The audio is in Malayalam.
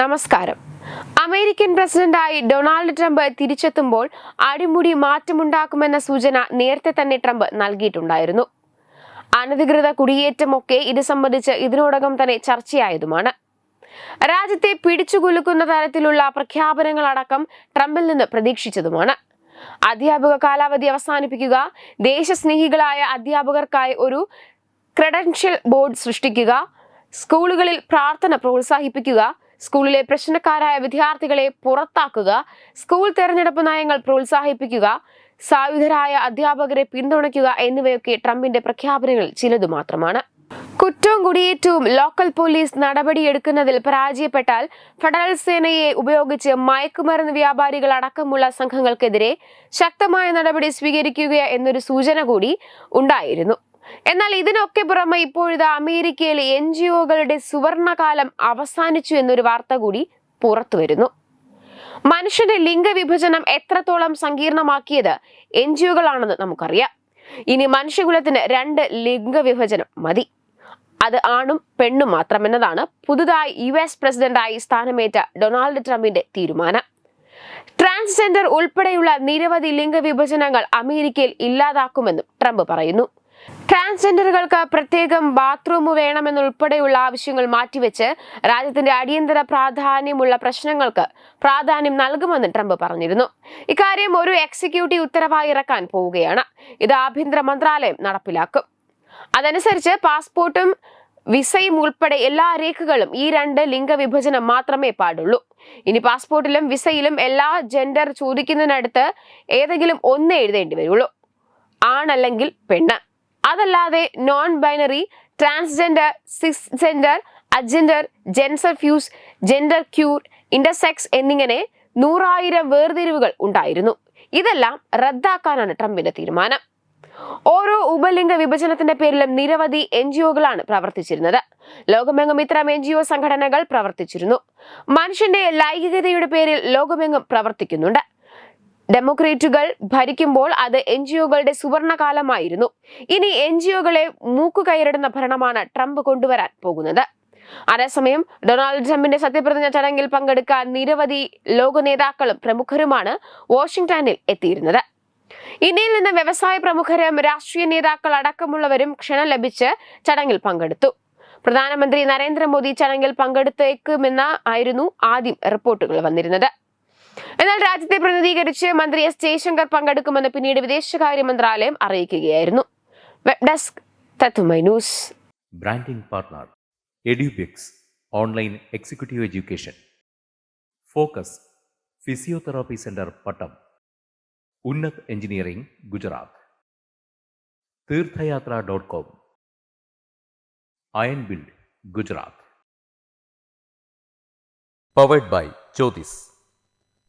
നമസ്കാരം. അമേരിക്കൻ പ്രസിഡന്റായി ഡൊണാൾഡ് ട്രംപ് തിരിച്ചെത്തുമ്പോൾ അടിമുടി മാറ്റമുണ്ടാക്കുമെന്ന സൂചന നേരത്തെ തന്നെ ട്രംപ് നൽകിയിട്ടുണ്ടായിരുന്നു. അനധികൃത കുടിയേറ്റമൊക്കെ ഇത് സംബന്ധിച്ച് ഇതിനോടകം തന്നെ ചർച്ചയായതുമാണ്. രാജ്യത്തെ പിടിച്ചുകുലുക്കുന്ന തരത്തിലുള്ള പ്രഖ്യാപനങ്ങളടക്കം ട്രംപിൽ നിന്ന് പ്രതീക്ഷിച്ചതുമാണ്. അധ്യാപക കാലാവധി അവസാനിപ്പിക്കുക ദേശസ്നേഹികളായ അധ്യാപകർക്കായി ഒരു ക്രെഡൻഷ്യൽ ബോർഡ് സൃഷ്ടിക്കുക സ്കൂളുകളിൽ പ്രാർത്ഥന പ്രോത്സാഹിപ്പിക്കുക സ്കൂളിലെ പ്രശ്നക്കാരായ വിദ്യാർത്ഥികളെ പുറത്താക്കുക സ്കൂൾ തെരഞ്ഞെടുപ്പ് നയങ്ങൾ പ്രോത്സാഹിപ്പിക്കുക സായുധരായ അധ്യാപകരെ പിന്തുണയ്ക്കുക എന്നിവയൊക്കെ ട്രംപിന്റെ പ്രഖ്യാപനങ്ങളിൽ ചിലതു മാത്രമാണ്. കുറ്റവും കുടിയേറ്റവും ലോക്കൽ പോലീസ് നടപടിയെടുക്കുന്നതിൽ പരാജയപ്പെട്ടാൽ ഫെഡറൽ സേനയെ ഉപയോഗിച്ച് മയക്കുമരുന്ന് വ്യാപാരികൾ അടക്കമുള്ള സംഘങ്ങൾക്കെതിരെ ശക്തമായ നടപടി സ്വീകരിക്കുക എന്നൊരു സൂചന കൂടി ഉണ്ടായിരുന്നു. എന്നാൽ ഇതിനൊക്കെ പുറമെ ഇപ്പോഴിത് അമേരിക്കയിലെ എൻ ജി ഒകളുടെ സുവർണകാലം അവസാനിച്ചു എന്നൊരു വാർത്ത കൂടി പുറത്തു വരുന്നു. മനുഷ്യന്റെ ലിംഗവിഭജനം എത്രത്തോളം സങ്കീർണമാക്കിയത് എൻ ജി ഒകളാണെന്ന് നമുക്കറിയാം. ഇനി മനുഷ്യകുലത്തിന് രണ്ട് ലിംഗവിഭജനം മതി. അത് ആണും പെണ്ണും മാത്രമെന്നതാണ് പുതുതായി യു എസ് പ്രസിഡന്റായി സ്ഥാനമേറ്റ ഡൊണാൾഡ് ട്രംപിന്റെ തീരുമാനം. ട്രാൻസ്ജെൻഡർ ഉൾപ്പെടെയുള്ള നിരവധി ലിംഗവിഭജനങ്ങൾ അമേരിക്കയിൽ ഇല്ലാതാക്കുമെന്നും ട്രംപ് പറയുന്നു. ട്രാൻസ്ജെൻഡറുകൾക്ക് പ്രത്യേകം ബാത്റൂം വേണമെന്നുൾപ്പെടെയുള്ള ആവശ്യങ്ങൾ മാറ്റിവെച്ച് രാജ്യത്തിന്റെ അടിയന്തര പ്രാധാന്യമുള്ള പ്രശ്നങ്ങൾക്ക് പ്രാധാന്യം നൽകുമെന്ന് ട്രംപ് പറഞ്ഞിരുന്നു. ഇക്കാര്യം ഒരു എക്സിക്യൂട്ടീവ് ഉത്തരവായി ഇറക്കാൻ പോവുകയാണ്. ഇത് ആഭ്യന്തര മന്ത്രാലയം നടപ്പിലാക്കും. അതനുസരിച്ച് പാസ്പോർട്ടും വിസയും ഉൾപ്പെടെ എല്ലാ രേഖകളും ഈ രണ്ട് ലിംഗവിഭജനം മാത്രമേ പാടുള്ളൂ. ഇനി പാസ്പോർട്ടിലും വിസയിലും എല്ലാ ജെൻഡർ ചോദിക്കുന്നതിനടുത്ത് ഏതെങ്കിലും ഒന്ന് എഴുതേണ്ടി വരുള്ളൂ. ആണല്ലെങ്കിൽ പെണ്ണ്. അതല്ലാതെ non binary transgender cisgender agender gender fuse gender cure intersex എന്നിങ്ങനെ നൂറായിരം വേർതിരിവുകൾ ഉണ്ടായിരുന്നു. ഇതെല്ലാം റദ്ദാക്കാനാണ് ട്രംപിന്റെ തീരുമാനം. ഓരോ ഉപലിംഗ വിഭജനത്തിന്റെ പേരിലും നിരവധി എൻ ജി ഒകളാണ് പ്രവർത്തിച്ചിരുന്നത്. ലോകമെങ്ങും ഇത്തരം എൻ ജി ഒ സംഘടനകൾ പ്രവർത്തിച്ചിരുന്നു. മനുഷ്യന്റെ ലൈംഗികതയുടെ പേരിൽ ലോകമെങ്ങും പ്രവർത്തിക്കുന്നുണ്ട്. ഡെമോക്രേറ്റുകൾ ഭരിക്കുമ്പോൾ അത് എൻ ജി ഒകളുടെ സുവർണകാലമായിരുന്നു. ഇനി എൻ ജി ഒകളെ മൂക്കുകയറിടുന്ന ഭരണമാണ് ട്രംപ് കൊണ്ടുവരാൻ പോകുന്നത്. അതേസമയം ഡൊണാൾഡ് ട്രംപിന്റെ സത്യപ്രതിജ്ഞ ചടങ്ങിൽ പങ്കെടുക്കാൻ നിരവധി ലോക നേതാക്കളും പ്രമുഖരുമാണ് വാഷിംഗ്ടണിൽ എത്തിയിരുന്നത്. ഇന്ത്യയിൽ നിന്ന് വ്യവസായ പ്രമുഖരും രാഷ്ട്രീയ നേതാക്കൾ അടക്കമുള്ളവരും ക്ഷണം ലഭിച്ച് ചടങ്ങിൽ പങ്കെടുത്തു. പ്രധാനമന്ത്രി നരേന്ദ്രമോദി ചടങ്ങിൽ പങ്കെടുത്തേക്കുമെന്ന ആയിരുന്നു ആദ്യം റിപ്പോർട്ടുകൾ വന്നിരുന്നത്. എന്നാൽ രാജ്യത്തെ പ്രതിനിധീകരിച്ച് മന്ത്രി എസ് ജയശങ്കർ പങ്കെടുക്കുമെന്ന് പിന്നീട് വിദേശകാര്യ മന്ത്രാലയം അറിയിക്കുകയായിരുന്നു. Web desk news. Branding partner Edubix online executive education. Focus physiotherapy centre Pattom. Unnath engineering Gujarat. Theerthayathra dot com. Iron build Gujarat. Powered by Jyothis